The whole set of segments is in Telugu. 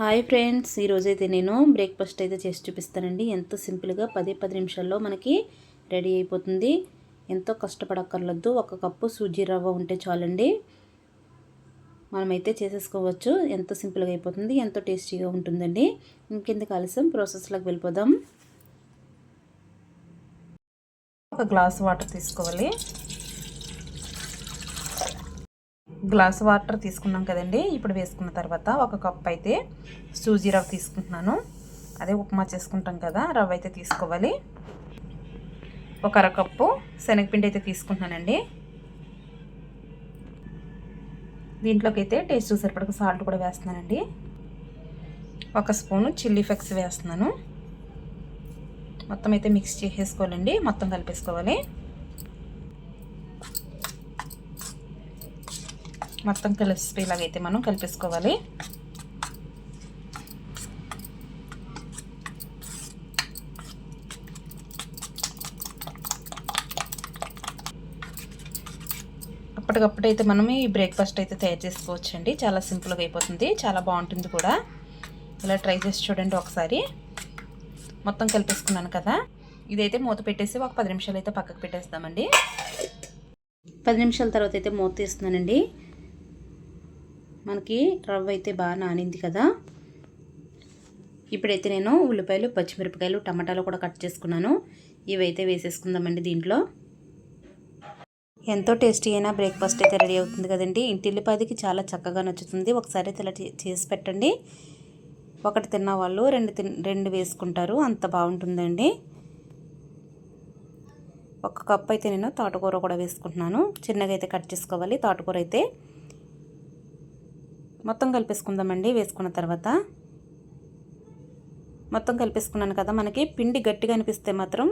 హాయ్ ఫ్రెండ్స్ ఈరోజైతే నేను బ్రేక్ఫాస్ట్ అయితే చేసి చూపిస్తానండి. ఎంతో సింపుల్గా పది పది నిమిషాల్లో మనకి రెడీ అయిపోతుంది. ఎంతో కష్టపడక్కర్లేదు ఒక కప్పు సూజీ రవ్వ ఉంటే చాలండి. మనమైతే చేసేసుకోవచ్చు. ఎంతో సింపుల్గా అయిపోతుంది ఎంతో టేస్టీగా ఉంటుందండి. ఇంకెందుకు ఆలస్యం ప్రాసెస్లోకి వెళ్ళిపోదాం. ఒక గ్లాస్ వాటర్ తీసుకోవాలి. గ్లాస్ వాటర్ తీసుకున్నాం కదండి. ఇప్పుడు వేసుకున్న తర్వాత ఒక కప్ అయితే సూజీ రవ్వ తీసుకుంటున్నాను. అదే ఉప్మా చేసుకుంటాం కదా రవ్వ అయితే తీసుకోవాలి. ఒక అరకప్పు శనగపిండి అయితే తీసుకుంటున్నానండి. దీంట్లోకి అయితే టేస్ట్ సరిపడక సాల్ట్ కూడా వేస్తున్నానండి. ఒక స్పూను చిల్లీ ఫ్లెక్స్ వేస్తున్నాను. మొత్తం అయితే మిక్స్ చేసేసుకోవాలండి. మొత్తం కలిపేసుకోవాలి. మొత్తం కలిసిపోయేలాగైతే మనం కలిపేసుకోవాలి. అప్పటికప్పుడైతే మనం ఈ బ్రేక్ఫాస్ట్ అయితే తయారు చేసుకోవచ్చండి. చాలా సింపుల్గా అయిపోతుంది. చాలా బాగుంటుంది కూడా. ఇలా ట్రై చేసి చూడండి ఒకసారి. మొత్తం కలిపేసుకున్నాను కదా. ఇదైతే మూత పెట్టేసి ఒక పది నిమిషాలు అయితే పక్కకు పెట్టేస్తామండి. పది నిమిషాల తర్వాత అయితే మూత తీస్తున్నానండి. మనకి రవ్వ అయితే బాగా నానింది కదా. ఇప్పుడైతే నేను ఉల్లిపాయలు పచ్చిమిరపకాయలు టమాటాలు కూడా కట్ చేసుకున్నాను. ఇవైతే వేసేసుకుందామండి దీంట్లో. ఎంతో టేస్టీ అయినా బ్రేక్ఫాస్ట్ అయితే రెడీ అవుతుంది కదండి. ఇంటిల్లిపాదికి చాలా చక్కగా నచ్చుతుంది. ఒకసారి ఇలా చేసి పెట్టండి. ఒకటి తిన్న వాళ్ళు రెండు తిన్ రెండు వేసుకుంటారు. అంత బాగుంటుందండి. ఒక కప్ అయితే నేను తోటకూర కూడా వేసుకుంటున్నాను. చిన్నగా అయితే కట్ చేసుకోవాలి. తోటకూర అయితే మొత్తం కలిపేసుకుందామండి వేసుకున్న తర్వాత. మొత్తం కలిపేసుకున్నాను కదా మనకి పిండి గట్టిగా అనిపిస్తే మాత్రం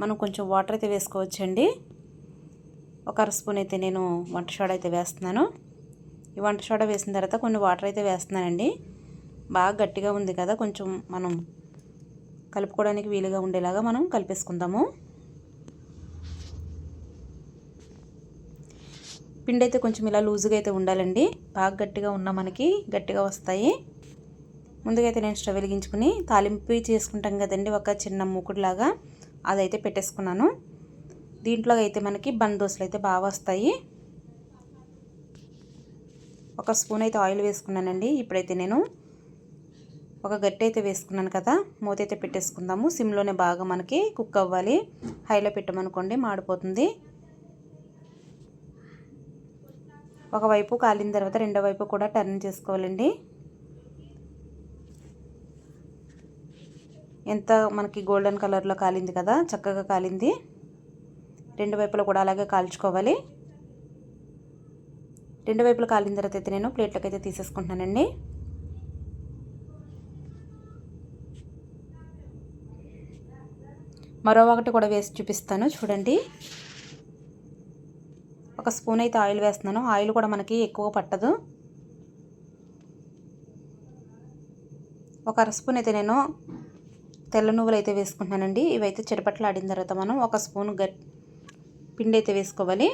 మనం కొంచెం వాటర్ అయితే వేసుకోవచ్చండి. ఒక అర స్పూన్ అయితే నేను వంట సోడా అయితే వేస్తున్నాను. ఈ వంట సోడా వేసిన తర్వాత కొన్ని వాటర్ అయితే వేస్తున్నానండి. బాగా గట్టిగా ఉంది కదా కొంచెం మనం కలుపుకోవడానికి వీలుగా ఉండేలాగా మనం కలిపేసుకుందాము. పిండి అయితే కొంచెం ఇలా లూజుగా అయితే ఉండాలండి. బాగా గట్టిగా ఉన్న మనకి గట్టిగా వస్తాయి. ముందుగా అయితే నేను స్టవ్ వెలిగించుకుని తాలింపు చేసుకుంటాం కదండి ఒక చిన్న మూకుడులాగా. అదైతే పెట్టేసుకున్నాను. దీంట్లో అయితే మనకి బంద్ దోశలు అయితే బాగా వస్తాయి. ఒక స్పూన్ అయితే ఆయిల్ వేసుకున్నానండి. ఇప్పుడైతే నేను ఒక గట్టి అయితే వేసుకున్నాను కదా మూత అయితే పెట్టేసుకుందాము. సిమ్లోనే బాగా మనకి కుక్ అవ్వాలి. హైలో పెట్టమనుకోండి మాడిపోతుంది. ఒకవైపు కాలిన తర్వాత రెండో వైపు కూడా టర్న్ చేసుకోవాలండి. ఎంత మనకి గోల్డెన్ కలర్లో కాలింది కదా చక్కగా కాలింది. రెండు వైపులు కూడా అలాగే కాల్చుకోవాలి. రెండు వైపులు కాలిన తర్వాత అయితే నేను ప్లేట్లోకి అయితే తీసేసుకుంటున్నానండి. మరో ఒకటి కూడా వేసి చూపిస్తాను చూడండి. ఒక స్పూన్ అయితే ఆయిల్ వేస్తున్నాను. ఆయిల్ కూడా మనకి ఎక్కువ పట్టదు. ఒక అర స్పూన్ అయితే నేను తెల్ల నువ్వులు అయితే వేసుకుంటున్నానండి. ఇవైతే చిరపట్లు ఆడిన తర్వాత మనం ఒక స్పూన్ గట్ పిండి అయితే వేసుకోవాలి.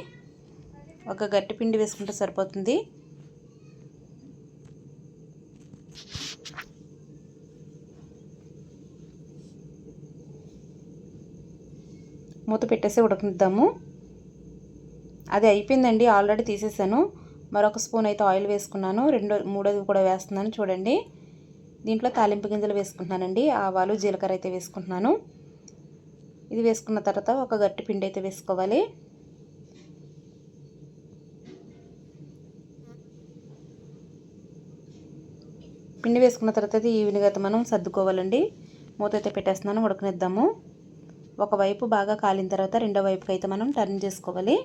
ఒక గట్టి పిండి వేసుకుంటే సరిపోతుంది. మూత పెట్టేసి ఉడకనిద్దాము. అది అయిపోయిందండి ఆల్రెడీ తీసేసాను. మరొక స్పూన్ అయితే ఆయిల్ వేసుకున్నాను రెండో మూడోది కూడా వేస్తున్నాను చూడండి. దీంట్లో తాలింపు గింజలు వేసుకుంటున్నానండి ఆవాలు జీలకర్ర అయితే వేసుకుంటున్నాను. ఇది వేసుకున్న తర్వాత ఒక గట్టి పిండి అయితే వేసుకోవాలి. పిండి వేసుకున్న తర్వాత ఈ అయితే మనం సర్దుకోవాలండి. మూత అయితే పెట్టేస్తున్నాను ఉడకనిద్దాము. ఒకవైపు బాగా కాలిన తర్వాత రెండో వైపుకి అయితే మనం టర్న్ చేసుకోవాలి.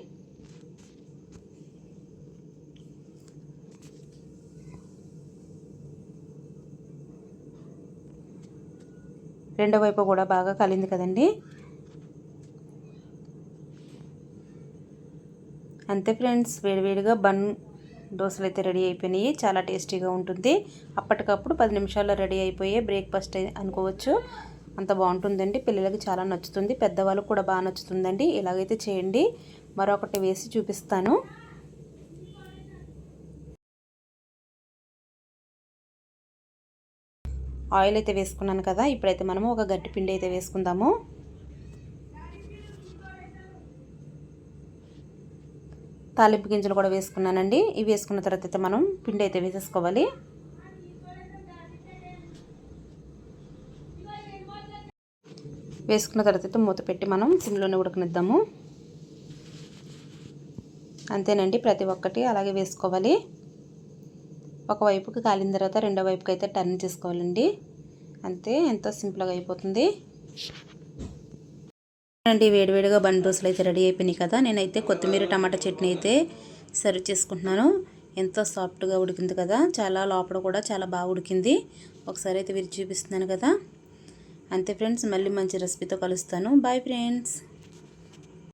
రెండో వైపు కూడా బాగా కలింది కదండి. అంతే ఫ్రెండ్స్ వేడివేడిగా బన్ దోశలు అయితే రెడీ అయిపోయినాయి. చాలా టేస్టీగా ఉంటుంది. అప్పటికప్పుడు పది నిమిషాల్లో రెడీ అయిపోయే బ్రేక్ఫాస్ట్ అనుకోవచ్చు. అంత బాగుంటుందండి. పిల్లలకి చాలా నచ్చుతుంది. పెద్దవాళ్ళకు కూడా బాగా నచ్చుతుందండి. ఇలాగైతే చేయండి. మరొకటి వేసి చూపిస్తాను. ఆయిల్ అయితే వేసుకున్నాను కదా ఇప్పుడైతే మనము ఒక గట్టి పిండి అయితే వేసుకుందాము. తాలింపు గింజలు కూడా వేసుకున్నానండి. ఇవి వేసుకున్న తర్వాత అయితే మనం పిండి అయితే వేసేసుకోవాలి. వేసుకున్న తర్వాత అయితే మూత పెట్టి మనం సిమ్లోనే ఉడకనిద్దాము. అంతేనండి ప్రతి ఒక్కటి అలాగే వేసుకోవాలి. ఒకవైపుకి కాలిన తర్వాత రెండో వైపుకి అయితే టర్న్ చేసుకోవాలండి. అంతే ఎంతో సింపుల్గా అయిపోతుంది. అండి వేడివేడిగా బండి దోశలు అయితే రెడీ అయిపోయినాయి కదా. నేనైతే కొత్తిమీర టమాటా చట్నీ అయితే సర్వ్ చేసుకుంటున్నాను. ఎంతో సాఫ్ట్గా ఉడికింది కదా. చాలా లోపల కూడా చాలా బాగా ఉడికింది. ఒకసారి అయితే విరిచి చూపిస్తున్నాను కదా. అంతే ఫ్రెండ్స్ మళ్ళీ మంచి రెసిపీతో కలుస్తాను. Bye friends